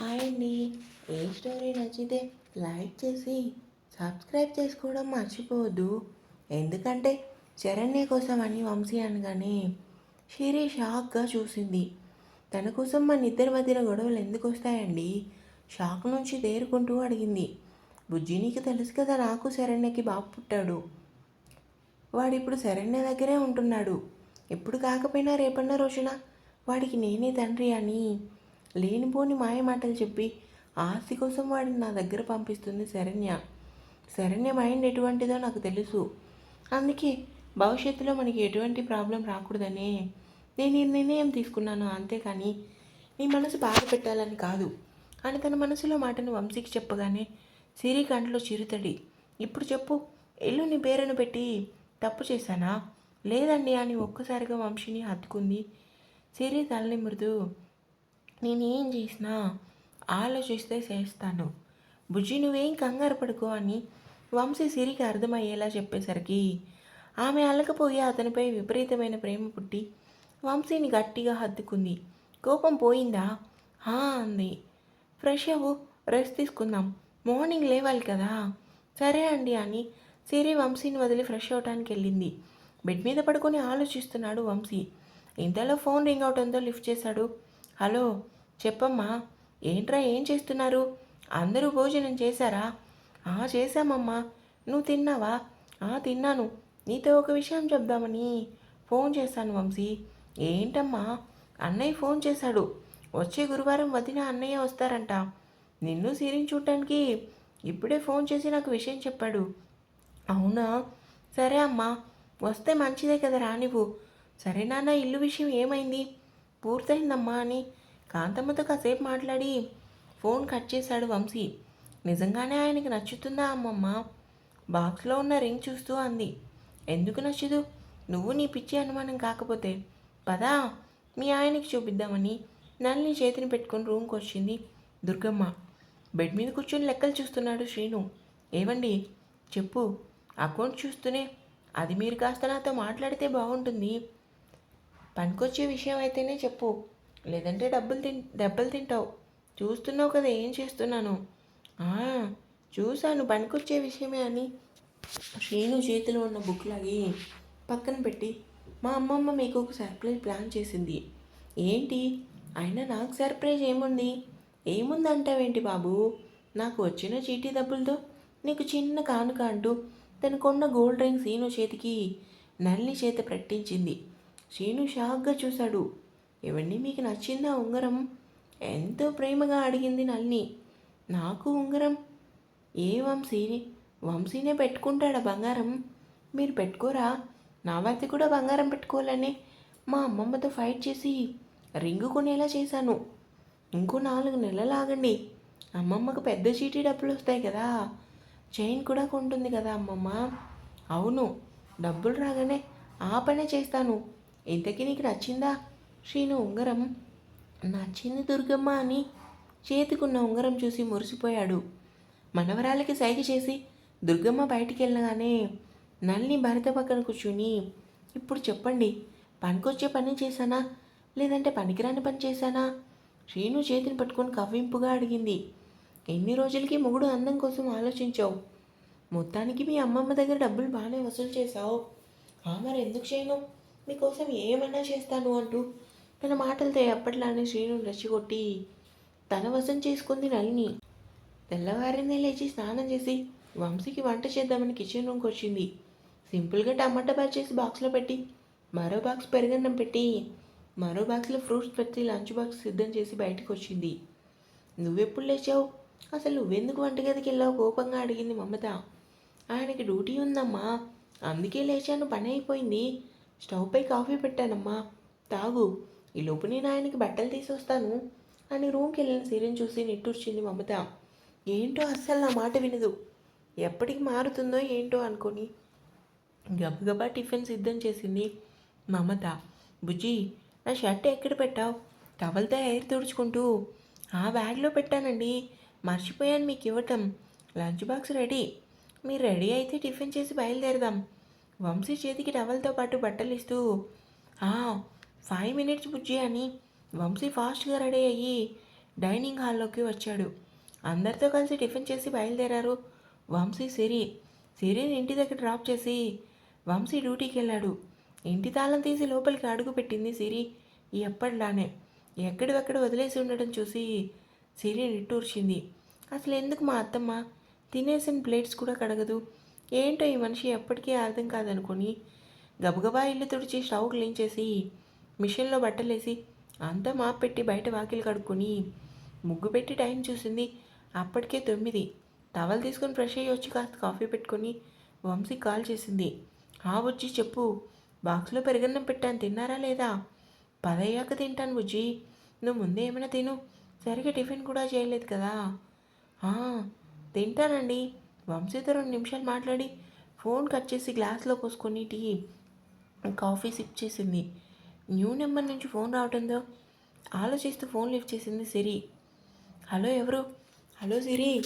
Hi అండి ఏ story నచ్చితే like చేసి సబ్స్క్రైబ్ చేసుకోవడం మర్చిపోవద్దు. ఎందుకంటే శరణ్య కోసం అని వంశీ అనగానే షిరి షాక్గా చూసింది. తన కోసం మన ఇద్దరి మధ్యన గొడవలు ఎందుకు వస్తాయండి? షాక్ నుంచి తేరుకుంటూ అడిగింది. బుజ్జి నీకు తెలుసు కదా నాకు శరణ్యకి బాబు పుట్టాడు. వాడిప్పుడు శరణ్య దగ్గరే ఉంటున్నాడు. ఎప్పుడు కాకపోయినా రేపన్న రోజున వాడికి నేనే తండ్రి అని లేనిపోని మాయ మాటలు చెప్పి ఆస్తి కోసం వాడిని నా దగ్గర పంపిస్తుంది శరణ్య. శరణ్య మైండ్ ఎటువంటిదో నాకు తెలుసు. అందుకే భవిష్యత్తులో మనకి ఎటువంటి ప్రాబ్లం రాకూడదనే నేను ఈ నిర్ణయం తీసుకున్నాను అంతేకాని నీ మనసు బాధ పెట్టాలని కాదు. అని తన మనసులో మాటను వంశీకి చెప్పగానే సిరి కంట్లో చిరుతడి. ఇప్పుడు చెప్పు ఇల్లు నీ పేరును పెట్టి తప్పు చేశానా? లేదండి అని ఒక్కసారిగా వంశీని హత్తుకుంది. సిరి తల్లి మృదు. నేనేం చేసినా ఆలోచిస్తే చేస్తాను. బుజ్జి నువ్వేం కంగారు పడుకో అని వంశీ సిరికి అర్థమయ్యేలా చెప్పేసరికి ఆమె అల్లకపోయి అతనిపై విపరీతమైన ప్రేమ పుట్టి వంశీని గట్టిగా హత్తుకుంది. కోపం పోయిందా? హా అంది. ఫ్రెష్ అవ్వు రెస్ట్ తీసుకుందాం. మార్నింగ్ లేవాలి కదా. సరే అండి అని సిరి వంశీని వదిలి ఫ్రెష్ అవడానికి వెళ్ళింది. బెడ్ మీద పడుకొని ఆలోచిస్తున్నాడు వంశీ. ఇంతలో ఫోన్ రింగ్ అవుట్ ఉందో లిఫ్ట్ చేశాడు. హలో చెప్పమ్మా ఏంట్రా ఏం చేస్తున్నారు? అందరూ భోజనం చేశారా? ఆ చేశామమ్మా. నువ్వు తిన్నావా? ఆ తిన్నాను. నీతో ఒక విషయం చెప్దామని ఫోన్ చేశాను వంశీ. ఏంటమ్మా? అన్నయ్య ఫోన్ చేశాడు. వచ్చే గురువారం వదిన అన్నయ్య వస్తారంట. నిన్ను సీరిని చూడటానికి ఇప్పుడే ఫోన్ చేసి నాకు విషయం చెప్పాడు. అవునా? సరే అమ్మా. వస్తే మంచిదే కదా రానివ్వు సరే నాన్న ఇల్లు విషయం ఏమైంది? పూర్తయిందమ్మా అని కాంతమ్మతో కాసేపు మాట్లాడి ఫోన్ కట్ చేశాడు వంశీ. నిజంగానే ఆయనకి నచ్చుతుందా అమ్మమ్మ? బాక్స్లో ఉన్న రింగ్ చూస్తూ అంది. ఎందుకు నచ్చదు? నువ్వు నీ పిచ్చి అనుమానం కాకపోతే. పదా మీ ఆయనకి చూపిద్దామని నల్లి చేతిని పెట్టుకొని రూమ్కి వచ్చింది దుర్గమ్మ. బెడ్ మీద కూర్చొని లెక్కలు చూస్తున్నాడు శ్రీను. ఏవండి? చెప్పు. అకౌంట్ చూస్తూనే. అది మీరు కాస్త నాతో మాట్లాడితే బాగుంటుంది. పనికొచ్చే విషయం అయితేనే చెప్పు. లేదంటే డబ్బులు తిన్ దెబ్బలు తింటావు. చూస్తున్నావు కదా ఏం చేస్తున్నాను? చూశాను పనికొచ్చే విషయమే అని. శ్రీను చేతిలో ఉన్న బుక్ లాగి పక్కన పెట్టి మా అమ్మమ్మ మీకు ఒక సర్ప్రైజ్ ప్లాన్ చేసింది. ఏంటి? అయినా నాకు సర్ప్రైజ్ ఏముంది? ఏముందంటావేంటి బాబు? నాకు వచ్చిన చీటీ డబ్బులతో నీకు చిన్న కానుక అంటూ తనకున్న గోల్డ్ రింగ్ సీను చేతికి నల్లి చేత ప్రకటించింది. శీను షాక్గా చూశాడు. ఇవన్నీ మీకు నచ్చిందా ఉంగరం? ఎంతో ప్రేమగా అడిగింది నల్ని నాకు ఉంగరం? ఏ వంశీ వంశీనే పెట్టుకుంటాడా బంగారం? మీరు పెట్టుకోరా? నా వద్ద కూడా బంగారం పెట్టుకోవాలని మా అమ్మమ్మతో ఫైట్ చేసి రింగు కొనేలా చేశాను. ఇంకో నాలుగు నెలలు ఆగండి. అమ్మమ్మకు పెద్ద చీటీ డబ్బులు వస్తాయి కదా. చైన్ కూడా కొంటుంది కదా అమ్మమ్మ. అవును. డబ్బులు రాగానే ఆ పనే చేస్తాను. ఇంతకీ నీకు నచ్చిందా? శ్రీను ఉంగరం. నచ్చింది దుర్గమ్మ అని చేతికున్న ఉంగరం చూసి మురిసిపోయాడు. మనవరాలకి సైగ చేసి దుర్గమ్మ బయటికి వెళ్ళగానే నల్ని భరత పక్కన కూర్చుని ఇప్పుడు చెప్పండి పనికొచ్చే పని చేశానా? లేదంటే పనికిరాని పని చేశానా? శ్రీను చేతిని పట్టుకొని కవ్వింపుగా అడిగింది. ఎన్ని రోజులకి మొగుడు అందం కోసం ఆలోచించావు? మొత్తానికి మీ అమ్మమ్మ దగ్గర డబ్బులు బాగానే వసూలు చేశావు. ఆ మరి ఎందుకు చేయను? మీకోసం ఏమైనా చేస్తాను అంటూ తన మాటలతో ఎప్పటిలానే శ్రీను రెచ్చిగొట్టి తన వశం చేసుకుంది నలిని తెల్లవారిందే లేచి స్నానం చేసి వంశీకి వంట చేద్దామని కిచెన్ రూమ్కి వచ్చింది. సింపుల్గా టమాటా బాత్ చేసి బాక్స్లో పెట్టి మరో బాక్స్ పెరుగన్నం పెట్టి మరో బాక్స్లో ఫ్రూట్స్ పెట్టి లంచ్ బాక్స్ సిద్ధం చేసి బయటకు వచ్చింది. నువ్వెప్పుడు లేచావు? అసలు నువ్వెందుకు వంటగదికి వెళ్ళావు? కోపంగా అడిగింది మమత. ఆయనకి డ్యూటీ ఉందమ్మా. అందుకే లేచాను. పని అయిపోయింది. స్టవ్ పై కాఫీ పెట్టానమ్మా. తాగు. ఈ లోపు నేను ఆయనకి బట్టలు తీసొస్తాను. అని రూమ్కి వెళ్ళిన సీరియన్ చూసి నిట్టూర్చింది మమత. ఏంటో అస్సలు నా మాట వినదు. ఎప్పటికి మారుతుందో ఏంటో అనుకొని గబగబా టిఫిన్ సిద్ధం చేసింది మమత. బుజ్జి నా షర్ట్ ఎక్కడ పెట్టావు? టవల్తో ఎయిర్ తుడుచుకుంటూ. ఆ బ్యాగ్లో పెట్టానండి. మర్చిపోయాను మీకు ఇవ్వటం. Lunch box ready. మీరు రెడీ అయితే టిఫిన్ చేసి బయలుదేరదాం. వంశీ చేతికి టవల్తో పాటు బట్టలు ఇస్తూ "ఆ, ఫైవ్ మినిట్స్ బుజ్జి అని వంశీ ఫాస్ట్గా రెడీ అయ్యి డైనింగ్ హాల్లోకి వచ్చాడు. అందరితో కలిసి టిఫిన్ చేసి బయలుదేరారు వంశీ సిరి. సిరిని ఇంటి దగ్గర డ్రాప్ చేసి వంశీ డ్యూటీకి వెళ్ళాడు. ఇంటి తాళం తీసి లోపలికి అడుగు పెట్టింది సిరి. ఎప్పటిలానే ఎక్కడివెక్కడ వదిలేసి ఉండడం చూసి సిరి నిట్టూర్చింది. అసలు ఎందుకు మా అత్తమ్మ? తినేసిన ప్లేట్స్ కూడా కడగదు. ఏంటో ఈ మనిషి ఎప్పటికీ అర్థం కాదనుకొని గబగబా ఇల్లు తుడిచి స్టవ్ క్లీన్ చేసి మిషన్లో బట్టలేసి అంతా మాప్ పెట్టి బయట వాకిలు కడుక్కొని ముగ్గు పెట్టి టైం చూసింది అప్పటికే తొమ్మిది. టవల్ తీసుకొని ఫ్రెష్ అయ్యి వచ్చి కాస్త కాఫీ పెట్టుకొని వంశీ కాల్ చేసింది. ఆ బుజ్జి చెప్పు. బాక్స్లో పెరగన్నం పెట్టాను. తిన్నారా లేదా? పదయ్యాక తింటాను బుజ్జి. నువ్వు ముందే ఏమైనా తిను. సరిగ్గా టిఫిన్ కూడా చేయలేదు కదా. తింటానండి. వంశీతో రెండు నిమిషాలు మాట్లాడి ఫోన్ కట్ చేసి గ్లాస్లో పోసుకొని టీ కాఫీ సిప్ చేసింది. న్యూ నెంబర్ నుంచి ఫోన్ రావడంతో ఆలోచిస్తూ ఫోన్ లిఫ్ట్ చేసింది సిరి. హలో ఎవరు? హలో సిరి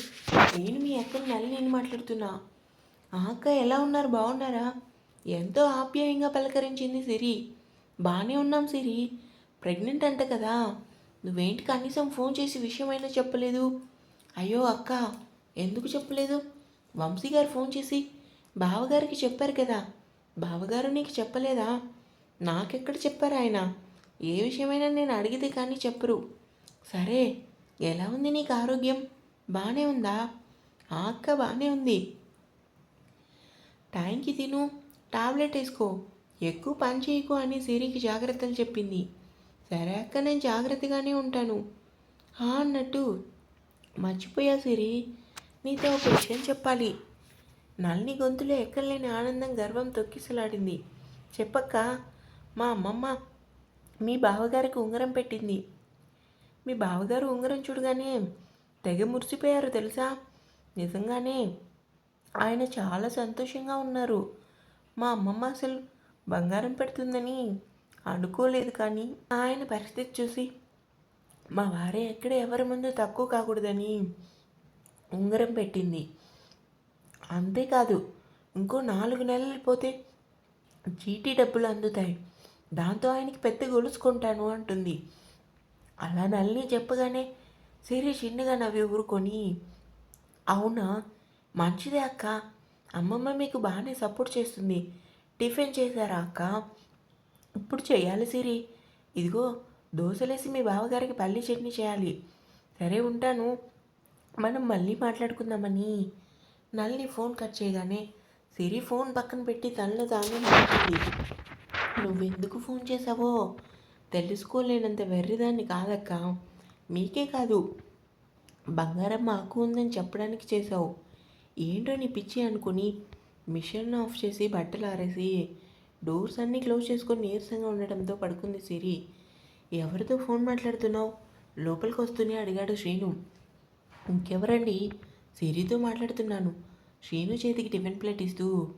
నేను మీ అక్కని నల్లి నేను మాట్లాడుతున్నా. ఆ అక్క ఎలా ఉన్నారు? బాగున్నారా? ఎంతో ఆప్యాయంగా పలకరించింది సిరి. బాగానే ఉన్నాం సిరి. ప్రెగ్నెంట్ అంట కదా. నువ్వేంటి కనీసం ఫోన్ చేసి విషయమైనా చెప్పలేదు? అయ్యో అక్క ఎందుకు చెప్పలేదు? వంశీ గారు ఫోన్ చేసి బావగారికి చెప్పారు కదా బావగారు నీకు చెప్పలేదా? నాకెక్కడ చెప్పారు ఆయన? ఏ విషయమైనా నేను అడిగితే కానీ చెప్పరు. సరే ఎలా ఉంది నీకు ఆరోగ్యం? బాగానే ఉందా? ఆ అక్క బాగానే ఉంది. టైంకి తిను టాబ్లెట్ వేసుకో ఎక్కువ పని చేయకు అని సిరికి జాగ్రత్తలు చెప్పింది. సరే అక్క నేను జాగ్రత్తగానే ఉంటాను అన్నట్టు మర్చిపోయా సిరి. నీతో ఒక విషయం చెప్పాలి. నల్ని గొంతులో ఎక్కడలేని ఆనందం గర్వం తొక్కిసలాడింది. చెప్పక్క మా అమ్మమ్మ మీ బావగారికి ఉంగరం పెట్టింది. మీ బావగారు ఉంగరం చూడగానే తెగ మురిసిపోయారు తెలుసా? నిజంగానే ఆయన చాలా సంతోషంగా ఉన్నారు. మా అమ్మమ్మ అసలు బంగారం పెడుతుందని అనుకోలేదు కానీ ఆయన పరిస్థితి చూసి మా వారే ఎక్కడ ఎవరి ముందు తక్కువ కాకూడదని ఉంగరం పెట్టింది. అంతేకాదు ఇంకో నాలుగు నెలలు పోతే చీటీ డబ్బులు అందుతాయి. దాంతో ఆయనకి పెద్ద గొలుసుకుంటాను అంటుంది. అలా నల్లిని చెప్పగానే సిరి చిన్నగా నవ్వి ఊరుకొని అవునా? మంచిదే అక్క. అమ్మమ్మ మీకు బాగానే సపోర్ట్ చేస్తుంది. టిఫిన్ చేశారా అక్క? ఇప్పుడు చేయాలి సిరి. ఇదిగో దోశలేసి మీ బావగారికి పల్లి చట్నీ చేయాలి. సరే ఉంటాను. మనం మళ్ళీ మాట్లాడుకుందామని. నల్లి ఫోన్ కట్ చేయగానే సిరి ఫోన్ పక్కన పెట్టి తనలో తానే మాట్లాడింది. నువ్వెందుకు ఫోన్ చేసావో తెలుసుకోలేనంత వెర్రిదాన్ని కాదక్క. మీకే కాదు. బంగారం మాకు ఉందని చెప్పడానికి చేసావు ఏంటో నీ పిచ్చి అనుకుని మిషన్ ఆఫ్ చేసి బట్టలు ఆరేసి డోర్స్ అన్నీ క్లోజ్ చేసుకొని నీరసంగా ఉండడంతో పడుకుంది సిరి. ఎవరితో ఫోన్ మాట్లాడుతున్నావు? లోపలికి వస్తూనే అడిగాడు శ్రీను. ఇంకెవరండి? సిరితో మాట్లాడుతున్నాను. శ్రీను చేతికి టిఫిన్ ప్లేట్ ఇస్తూ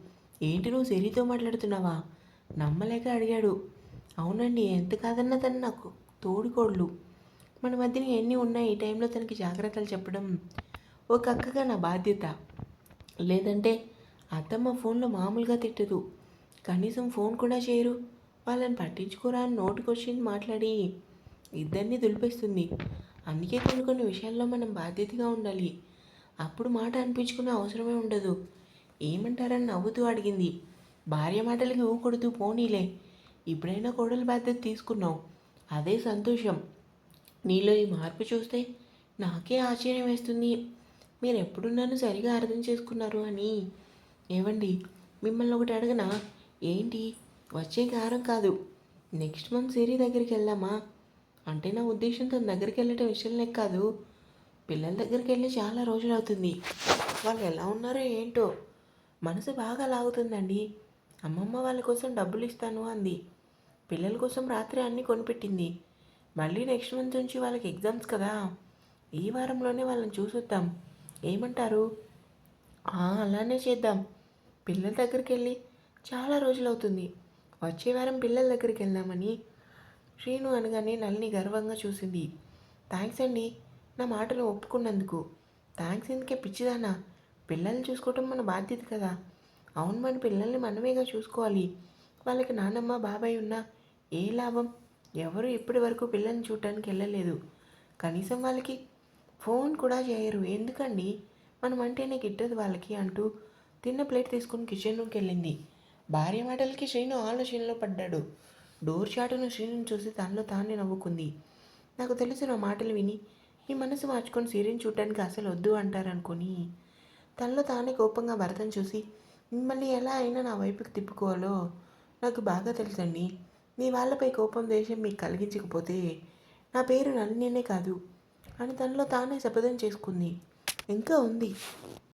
ఏంటి నువ్వు సిరితో మాట్లాడుతున్నావా? నమ్మలేక అడిగాడు. అవునండి ఎంత కాదన్నా తను నాకు? తోడుకోళ్ళు. మన మధ్యన ఎన్ని ఉన్నాయి ఈ టైంలో తనకి జాగ్రత్తలు చెప్పడం? ఒక అక్కగా నా బాధ్యత. లేదంటే అత్తమ్మ ఫోన్లో మామూలుగా తిట్టదు. కనీసం ఫోన్ కూడా చేయరు. వాళ్ళని పట్టించుకోరా అని నోటికొచ్చింది మాట్లాడి. ఇద్దరిని దులిపేస్తుంది. అందుకే కొన్ని కొన్ని విషయాల్లో మనం బాధ్యతగా ఉండాలి. అప్పుడు మాట అనిపించుకునే అవసరమే ఉండదు. ఏమంటారని నవ్వుతూ అడిగింది. భార్య మాటలకి ఊకొడుతూ పోనీలే. ఇప్పుడైనా కోడలు బాధ్యత తీసుకున్నావు. అదే సంతోషం. నీలో ఈ మార్పు చూస్తే నాకే ఆశ్చర్యం వేస్తుంది. మీరు ఎప్పుడు నన్ను సరిగా అర్థం చేసుకున్నారు అని. ఏవండి? మిమ్మల్ని ఒకటి అడగనా? ఏంటి? వచ్చే కారం కాదు. నెక్స్ట్ మంత్ సిరి దగ్గరికి వెళ్దామా? అంటే నా ఉద్దేశం తన దగ్గరికి వెళ్ళటం విషయంలో కాదు. పిల్లల దగ్గరికి వెళ్ళి చాలా రోజులు అవుతుంది. వాళ్ళు ఎలా ఉన్నారో ఏంటో. మనసు బాగా లాగుతుందండి. అమ్మమ్మ వాళ్ళ కోసం డబ్బులు ఇస్తాను అంది. పిల్లల కోసం రాత్రి అన్నీ కొనిపెట్టింది. మళ్ళీ నెక్స్ట్ మంత్ నుంచి వాళ్ళకి ఎగ్జామ్స్ కదా. ఈ వారంలోనే వాళ్ళని చూసొద్దాం. ఏమంటారు? అలానే చేద్దాం. పిల్లల దగ్గరికి వెళ్ళి చాలా రోజులు అవుతుంది. వచ్చే వారం పిల్లల దగ్గరికి వెళ్దామని శ్రీను అనగానే నల్ని గర్వంగా చూసింది. థ్యాంక్స్ అండి. నా మాటలు ఒప్పుకున్నందుకు. థ్యాంక్స్ ఎందుకే పిచ్చిదానా? పిల్లల్ని చూసుకోవటం మన బాధ్యత కదా. అవును మన పిల్లల్ని మనమేగా చూసుకోవాలి? వాళ్ళకి నానమ్మ బాబాయ్ ఉన్నా ఏ లాభం? ఎవరు ఇప్పటి వరకు పిల్లల్ని చూడటానికి వెళ్ళలేదు. కనీసం వాళ్ళకి ఫోన్ కూడా చేయరు. ఎందుకండి? మనం అంటేనే గిట్టదు వాళ్ళకి అంటూ తిన్న ప్లేట్ తీసుకుని కిచెన్లోకి వెళ్ళింది. భార్య మాటలకి శ్రీను ఆలోచనలో పడ్డాడు. డోర్ చాటును శ్రీను చూసి తనలో తానే నవ్వుకుంది. నాకు తెలుసు నా మాటలు విని. మీ మనసు మార్చుకొని సీరియన్ చూడటానికి అసలు వద్దు అంటారనుకొని తనలో తానే కోపంగా భరతను చూసి మిమ్మల్ని ఎలా అయినా నా వైపుకి తిప్పుకోవాలో నాకు బాగా తెలుసండి. మీ వాళ్ళపై కోపం దేశం మీకు కలిగించకపోతే నా పేరు నన్నేనే కాదు అని తనలో తానే శపథం చేసుకుంది. ఇంకా ఉంది.